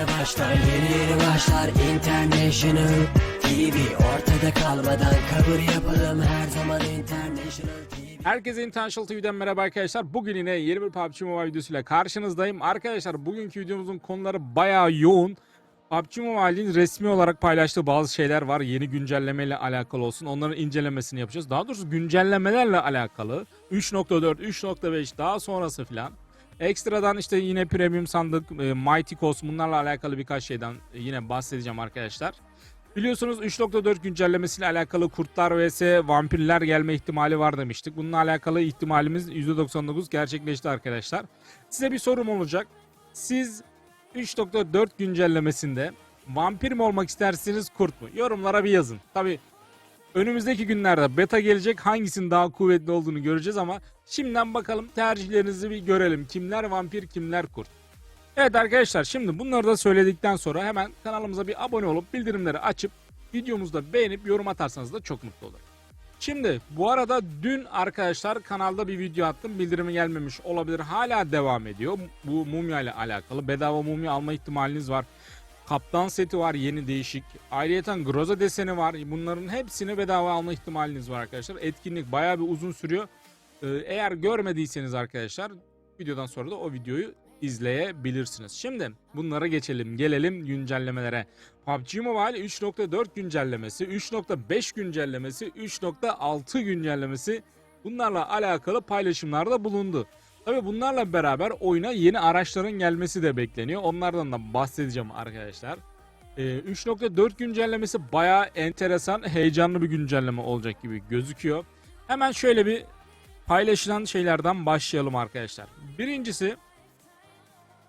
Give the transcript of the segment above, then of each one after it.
yeni başlar Yeni yeni başlar International TV Ortada kalmadan kabul yapalım Her zaman International TV Herkese International TV'den merhaba arkadaşlar. Bugün yine yeni bir PUBG Mobile videosuyla karşınızdayım. Arkadaşlar bugünkü videomuzun konuları bayağı yoğun. PUBG Mobile'in resmi olarak paylaştığı bazı şeyler var. Yeni güncellemeyle alakalı olsun. Onların incelemesini yapacağız. Daha doğrusu güncellemelerle alakalı. 3.4, 3.5 daha sonrası filan. Ekstradan işte yine premium sandık, e, Mighty Cost bunlarla alakalı birkaç şeyden e, yine bahsedeceğim arkadaşlar. Biliyorsunuz 3.4 güncellemesiyle alakalı kurtlar vs vampirler gelme ihtimali var demiştik. Bununla alakalı ihtimalimiz %99 gerçekleşti arkadaşlar. Size bir sorum olacak. Siz 3.4 güncellemesinde vampir mi olmak istersiniz kurt mu? Yorumlara bir yazın. Tabi önümüzdeki günlerde beta gelecek hangisinin daha kuvvetli olduğunu göreceğiz ama şimdiden bakalım tercihlerinizi bir görelim. Kimler vampir kimler kurt? Evet arkadaşlar şimdi bunları da söyledikten sonra hemen kanalımıza bir abone olup bildirimleri açıp videomuzu da beğenip yorum atarsanız da çok mutlu olurum. Şimdi bu arada dün arkadaşlar kanalda bir video attım. Bildirimi gelmemiş olabilir. Hala devam ediyor. Bu mumya ile alakalı. Bedava mumya alma ihtimaliniz var. Kaptan seti var yeni değişik. Ayrıca Groza deseni var. Bunların hepsini bedava alma ihtimaliniz var arkadaşlar. Etkinlik bayağı bir uzun sürüyor. Ee, Eğer görmediyseniz arkadaşlar videodan sonra da o videoyu izleyebilirsiniz. Şimdi bunlara geçelim. Gelelim güncellemelere. PUBG Mobile 3.4 güncellemesi, 3.5 güncellemesi, 3.6 güncellemesi bunlarla alakalı paylaşımlarda bulundu. Tabi bunlarla beraber oyuna yeni araçların gelmesi de bekleniyor. Onlardan da bahsedeceğim arkadaşlar. Ee, 3.4 güncellemesi bayağı enteresan, heyecanlı bir güncelleme olacak gibi gözüküyor. Hemen şöyle bir paylaşılan şeylerden başlayalım arkadaşlar. Birincisi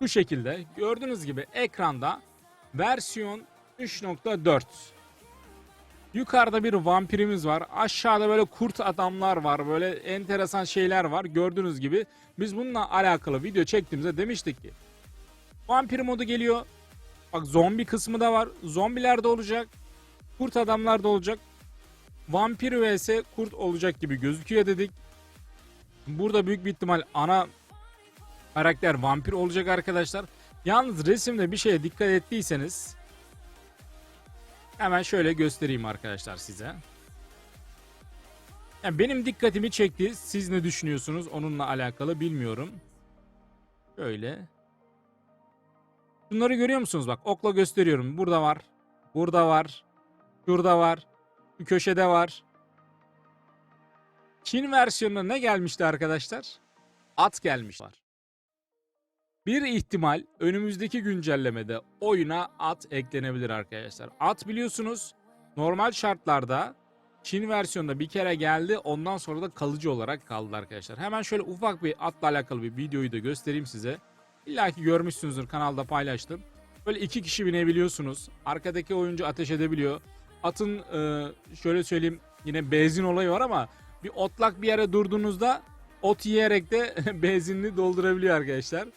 bu şekilde gördüğünüz gibi ekranda versiyon 3.4 Yukarıda bir vampirimiz var. Aşağıda böyle kurt adamlar var. Böyle enteresan şeyler var. Gördüğünüz gibi biz bununla alakalı video çektiğimizde demiştik ki vampir modu geliyor. Bak zombi kısmı da var. Zombiler de olacak. Kurt adamlar da olacak. Vampir vs kurt olacak gibi gözüküyor dedik. Burada büyük bir ihtimal ana karakter vampir olacak arkadaşlar. Yalnız resimde bir şeye dikkat ettiyseniz hemen şöyle göstereyim arkadaşlar size. Yani benim dikkatimi çekti. Siz ne düşünüyorsunuz onunla alakalı bilmiyorum. Şöyle. Bunları görüyor musunuz? Bak okla gösteriyorum. Burada var. Burada var. Şurada var. Şu köşede var. Çin versiyonuna ne gelmişti arkadaşlar? At gelmiş var. Bir ihtimal önümüzdeki güncellemede oyuna at eklenebilir arkadaşlar. At biliyorsunuz normal şartlarda Çin versiyonunda bir kere geldi ondan sonra da kalıcı olarak kaldı arkadaşlar. Hemen şöyle ufak bir atla alakalı bir videoyu da göstereyim size. İlla ki görmüşsünüzdür kanalda paylaştım. Böyle iki kişi binebiliyorsunuz. Arkadaki oyuncu ateş edebiliyor. Atın e, şöyle söyleyeyim yine benzin olayı var ama bir otlak bir yere durduğunuzda ot yiyerek de benzinini doldurabiliyor arkadaşlar.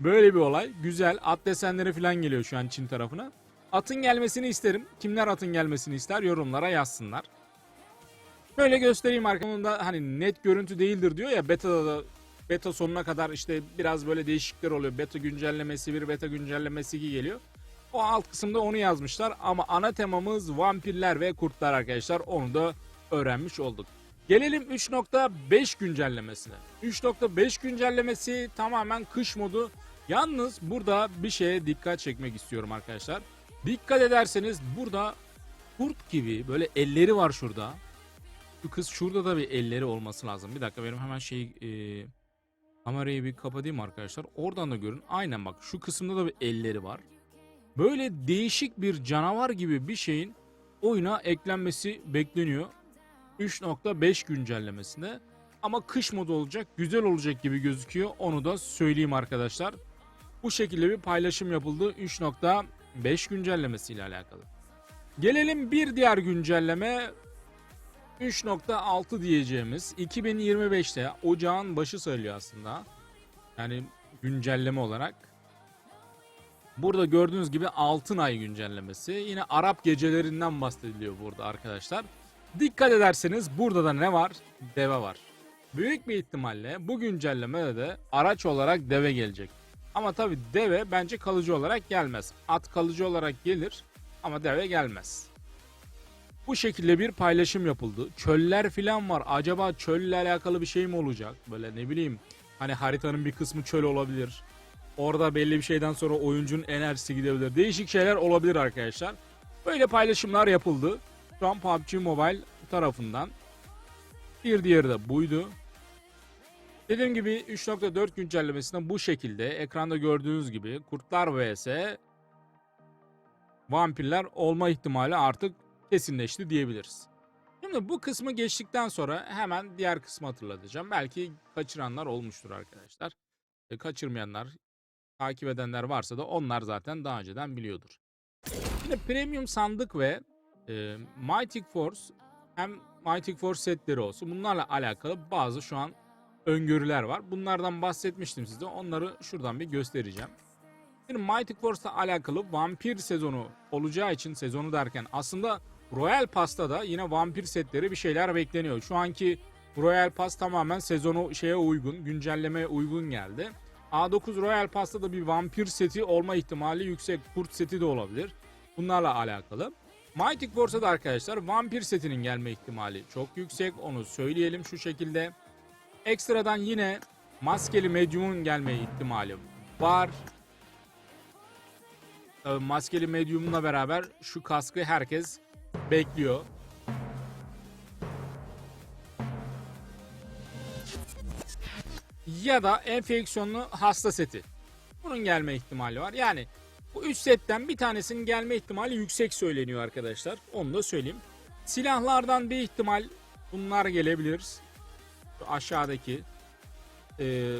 Böyle bir olay. Güzel. At desenleri falan geliyor şu an Çin tarafına. Atın gelmesini isterim. Kimler atın gelmesini ister yorumlara yazsınlar. Böyle göstereyim arkamda hani net görüntü değildir diyor ya beta'da da beta sonuna kadar işte biraz böyle değişiklikler oluyor. Beta güncellemesi bir beta güncellemesi iki geliyor. O alt kısımda onu yazmışlar ama ana temamız vampirler ve kurtlar arkadaşlar. Onu da öğrenmiş olduk. Gelelim 3.5 güncellemesine. 3.5 güncellemesi tamamen kış modu. Yalnız burada bir şeye dikkat çekmek istiyorum arkadaşlar. Dikkat ederseniz burada kurt gibi böyle elleri var şurada. Şu kız şurada da bir elleri olması lazım. Bir dakika benim hemen şey e, kamerayı bir kapatayım arkadaşlar. Oradan da görün. Aynen bak şu kısımda da bir elleri var. Böyle değişik bir canavar gibi bir şeyin oyuna eklenmesi bekleniyor. 3.5 güncellemesinde. Ama kış modu olacak, güzel olacak gibi gözüküyor. Onu da söyleyeyim arkadaşlar. Bu şekilde bir paylaşım yapıldı 3.5 güncellemesiyle alakalı. Gelelim bir diğer güncelleme 3.6 diyeceğimiz 2025'te ocağın başı sayılıyor aslında. Yani güncelleme olarak. Burada gördüğünüz gibi altın ay güncellemesi. Yine Arap gecelerinden bahsediliyor burada arkadaşlar. Dikkat ederseniz burada da ne var? Deve var. Büyük bir ihtimalle bu güncellemede de araç olarak deve gelecek. Ama tabi deve bence kalıcı olarak gelmez. At kalıcı olarak gelir ama deve gelmez. Bu şekilde bir paylaşım yapıldı. Çöller filan var. Acaba çölle alakalı bir şey mi olacak? Böyle ne bileyim hani haritanın bir kısmı çöl olabilir. Orada belli bir şeyden sonra oyuncunun enerjisi gidebilir. Değişik şeyler olabilir arkadaşlar. Böyle paylaşımlar yapıldı. Şu an PUBG Mobile tarafından. Bir diğeri de buydu. Dediğim gibi 3.4 güncellemesinde bu şekilde ekranda gördüğünüz gibi kurtlar vs vampirler olma ihtimali artık kesinleşti diyebiliriz. Şimdi bu kısmı geçtikten sonra hemen diğer kısmı hatırlatacağım. Belki kaçıranlar olmuştur arkadaşlar. E, kaçırmayanlar, takip edenler varsa da onlar zaten daha önceden biliyordur. Şimdi premium sandık ve e, Mighty Force hem Mighty Force setleri olsun bunlarla alakalı bazı şu an öngörüler var. Bunlardan bahsetmiştim size. Onları şuradan bir göstereceğim. Şimdi Mighty Force'la alakalı vampir sezonu olacağı için sezonu derken aslında Royal Pass'ta da yine vampir setleri bir şeyler bekleniyor. Şu anki Royal Pass tamamen sezonu şeye uygun, güncellemeye uygun geldi. A9 Royal Pass'ta da bir vampir seti olma ihtimali yüksek. Kurt seti de olabilir. Bunlarla alakalı. Mighty Force'a da arkadaşlar vampir setinin gelme ihtimali çok yüksek. Onu söyleyelim şu şekilde. Ekstradan yine maskeli medyumun gelme ihtimali var. Tabii maskeli medyumla beraber şu kaskı herkes bekliyor. Ya da enfeksiyonlu hasta seti. Bunun gelme ihtimali var. Yani bu 3 setten bir tanesinin gelme ihtimali yüksek söyleniyor arkadaşlar. Onu da söyleyeyim. Silahlardan bir ihtimal bunlar gelebilir. Aşağıdaki ee,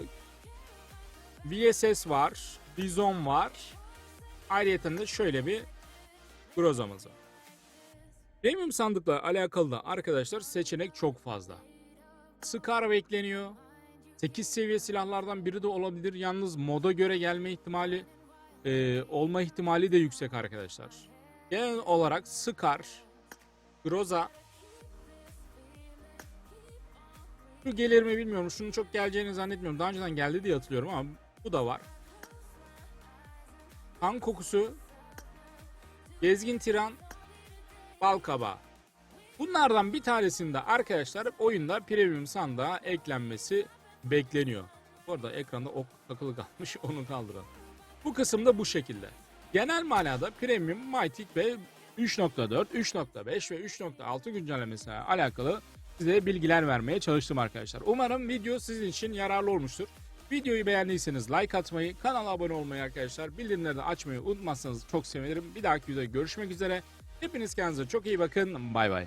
VSS var. Bizon var. Ayrıca de şöyle bir Groza'mız var. Premium sandıkla alakalı da arkadaşlar seçenek çok fazla. Scar bekleniyor. 8 seviye silahlardan biri de olabilir. Yalnız moda göre gelme ihtimali e, olma ihtimali de yüksek arkadaşlar. Genel olarak Scar, Groza şu gelir mi bilmiyorum. Şunun çok geleceğini zannetmiyorum. Daha önceden geldi diye hatırlıyorum ama bu da var. Kan kokusu, gezgin tiran, bal kabağı. Bunlardan bir tanesinde arkadaşlar oyunda premium sandığa eklenmesi bekleniyor. Bu arada ekranda ok takılı kalmış onu kaldıralım. Bu kısımda bu şekilde. Genel manada premium, Mythic ve 3.4, 3.5 ve 3.6 güncellemesiyle alakalı size bilgiler vermeye çalıştım arkadaşlar. Umarım video sizin için yararlı olmuştur. Videoyu beğendiyseniz like atmayı, kanala abone olmayı arkadaşlar, bildirimleri de açmayı unutmazsanız çok sevinirim. Bir dahaki videoda görüşmek üzere. Hepiniz kendinize çok iyi bakın. Bay bay.